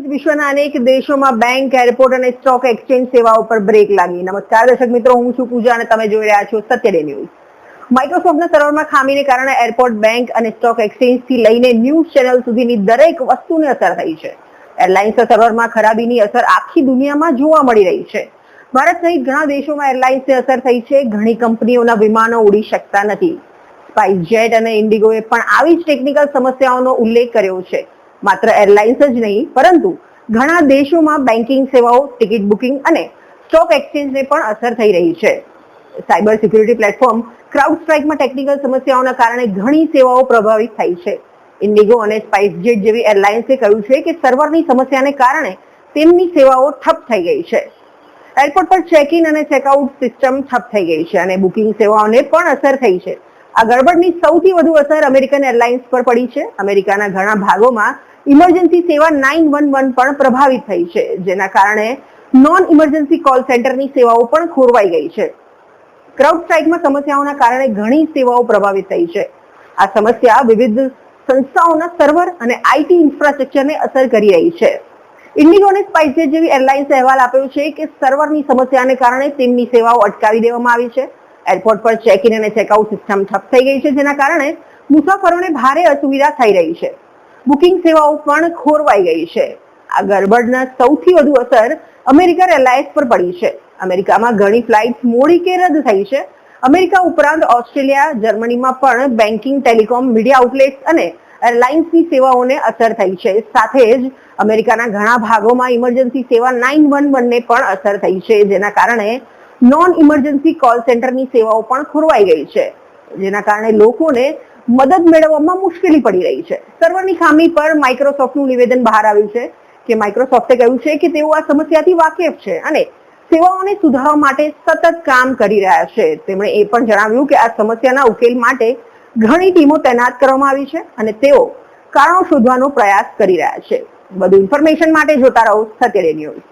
વિશ્વના અનેક દેશોમાં બેંક, એરપોર્ટ અને સ્ટોક એક્સચેન્જ સેવાઓ પર બ્રેક લાગી. નમસ્કાર દર્શક મિત્રો, હું છું પૂજા અને તમે જોઈ રહ્યા છો સત્ય ડે ન્યૂઝ. માઇક્રોસોફ્ટના સર્વરમાં ખામીને કારણે એરપોર્ટ, બેંક અને સ્ટોક એક્સચેન્જથી લઈને ન્યૂઝ ચેનલ સુધીની દરેક વસ્તુને અસર થઈ છે. એરલાઇન્સના સર્વરમાં ખરાબીની અસર આખી દુનિયામાં જોવા મળી રહી છે. ભારત સહિત ઘણા દેશોમાં એરલાઇન્સને અસર થઈ છે. ઘણી કંપનીઓના વિમાનો ઉડી શકતા નથી. સ્પાઇસ જેટ અને ઇન્ડિગોએ પણ આવી જ ટેકનિકલ સમસ્યાઓનો ઉલ્લેખ કર્યો છે. માત્ર એરલાઇન્સ જ નહીં, પરંતુ ઘણા દેશોમાં બેન્કિંગ સેવાઓ ટિકિટ બુકિંગ અને સ્ટોક એક્સચેન્જને પણ અસર થઈ રહી છે. સાયબર સિક્યુરિટી પ્લેટફોર્મ ક્રાઉડ સ્ટ્રાઇકમાં ટેકનિકલ સમસ્યાઓના કારણે ઘણી સેવાઓ પ્રભાવિત થઈ છે. ઇન્ડિગો અને સ્પાઇસજેટ જેવી એરલાઇન્સે કહ્યું છે કે સર્વરની સમસ્યાને કારણે તેમની સેવાઓ ઠપ થઈ ગઈ છે. એરપોર્ટ પર ચેક ઇન અને ચેકઆઉટ સિસ્ટમ ઠપ થઈ ગઈ છે અને બુકિંગ સેવાઓને પણ અસર થઈ છે. આ ગડબડની સૌથી વધુ અસર અમેરિકન એરલાઇન્સ પર પડી છે. અમેરિકાના ઘણા ભાગોમાં ઇમરજન્સી સેવા નાઇન વન વન પણ પ્રભાવિત થઈ છે, જેના કારણે નોન ઇમરજન્સી કોલ સેન્ટરની સેવાઓ પણ ખોરવાઈ ગઈ છે. ક્રાઉડ સ્ટ્રાઇકમાં સમસ્યાઓના કારણે ઘણી સેવાઓ પ્રભાવિત થઈ છે. આ સમસ્યા વિવિધ સંસ્થાઓના સર્વર અને આઈટી ઇન્ફ્રાસ્ટ્રક્ચરને અસર કરી રહી છે. ઇન્ડિગો અને સ્પાઇસજેટ જેવી એરલાઇન્સે અહેવાલ આપ્યો છે કે સર્વરની સમસ્યાને કારણે તેમની સેવાઓ અટકાવી દેવામાં આવી છે. એરપોર્ટ પર ચેક ઇન અને ચેકઆઉટ સિસ્ટમ ઠપ થઈ ગઈ છે, જેના કારણે મુસાફરોને ભારે અસુવિધા થઈ રહી છે. બુકિંગ સેવાઓ પણ ખોરવાઈ ગઈ છે. આ ગરબડના સૌથી વધુ અસર અમેરિકન એરલાઇન્સ પર પડી છે. અમેરિકામાં ઘણી ફ્લાઇટ મોડી કે રદ થઈ છે. અમેરિકા ઉપરાંત ઓસ્ટ્રેલિયા, જર્મનીમાં પણ બેન્કિંગ, ટેલિકોમ, મીડિયા આઉટલેટ્સ અને એરલાઇન્સની સેવાઓને અસર થઈ છે. સાથે જ અમેરિકાના ઘણા ભાગોમાં ઇમરજન્સી સેવા નાઇન વન વનને પણ અસર થઈ છે, જેના કારણે નોન ઇમરજન્સી કોલ સેન્ટરની સેવાઓ પણ ખોરવાઈ ગઈ છે, જેના કારણે લોકોને મદદ મેળવવામાં મુશ્કેલી પડી રહી છે. સર્વરની ખામી પર માઇક્રોસોફ્ટનું નિવેદન બહાર આવ્યું છે કે માઇક્રોસોફ્ટે કહ્યું છે કે તેઓ આ સમસ્યાથી વાકેફ છે અને સેવાઓને સુધારવા માટે સતત કામ કરી રહ્યા છે. તેમણે એ પણ જણાવ્યું કે આ સમસ્યાના ઉકેલ માટે ઘણી ટીમો તૈનાત કરવામાં આવી છે અને તેઓ કારણો શોધવાનો પ્રયાસ કરી રહ્યા છે. વધુ ઇન્ફોર્મેશન માટે જોતા રહો, સત્ય ડે ન્યૂઝ